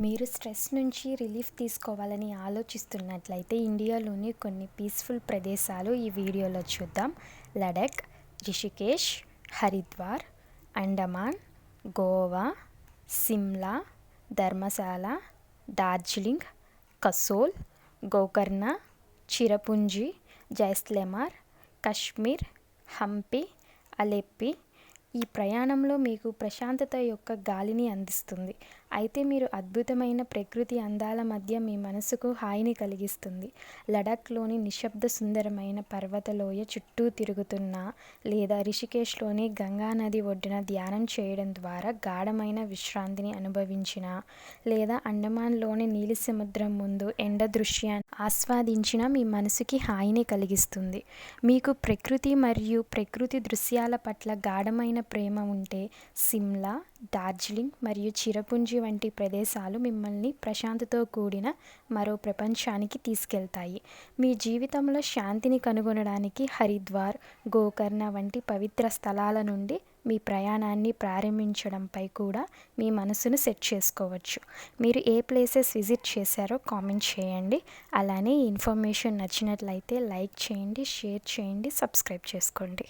మీరు స్ట్రెస్ నుంచి రిలీఫ్ తీసుకోవాలని ఆలోచిస్తున్నట్లయితే ఇండియాలోని కొన్ని పీస్ఫుల్ ప్రదేశాలు ఈ వీడియోలో చూద్దాం. లడఖ్ రిషికేష్ హరిద్వార్ అండమాన్ గోవా సిమ్లా ధర్మశాల డార్జిలింగ్ కసోల్ గోకర్ణ చిరపుంజి జైస్లెమార్ కాశ్మీర్ హంపి అలెప్పి ఈ ప్రయాణంలో మీకు ప్రశాంతత యొక్క గాలిని అందిస్తుంది. అయితే మీరు అద్భుతమైన ప్రకృతి అందాల మధ్య మీ మనసుకు హాయిని కలిగిస్తుంది. లడఖ్లోని నిశ్శబ్ద సుందరమైన పర్వతలోయ చుట్టూ తిరుగుతున్న లేదా రిషికేష్లోని గంగా నది ఒడ్డున ధ్యానం చేయడం ద్వారా గాఢమైన విశ్రాంతిని అనుభవించిన లేదా అండమాన్లోని నీలి సముద్రం ముందు ఎండ దృశ్యాన్ని ఆస్వాదించిన మీ మనసుకి హాయిని కలిగిస్తుంది. మీకు ప్రకృతి మరియు ప్రకృతి దృశ్యాల పట్ల గాఢమైన ప్రేమ ఉంటే సిమ్లా డార్జిలింగ్ మరియు చిరపుంజి వంటి ప్రదేశాలు మిమ్మల్ని ప్రశాంతతో కూడిన మరో ప్రపంచానికి తీసుకెళ్తాయి. మీ జీవితంలో శాంతిని కనుగొనడానికి హరిద్వార్ గోకర్ణ వంటి పవిత్ర స్థలాల నుండి మీ ప్రయాణాన్ని ప్రారంభించడంపై కూడా మీ మనసును సెట్ చేసుకోవచ్చు. మీరు ఏ ప్లేసెస్ విజిట్ చేశారో కామెంట్ చేయండి. అలానే ఈ ఇన్ఫర్మేషన్ నచ్చినట్లయితే లైక్ చేయండి షేర్ చేయండి సబ్స్క్రైబ్ చేసుకోండి.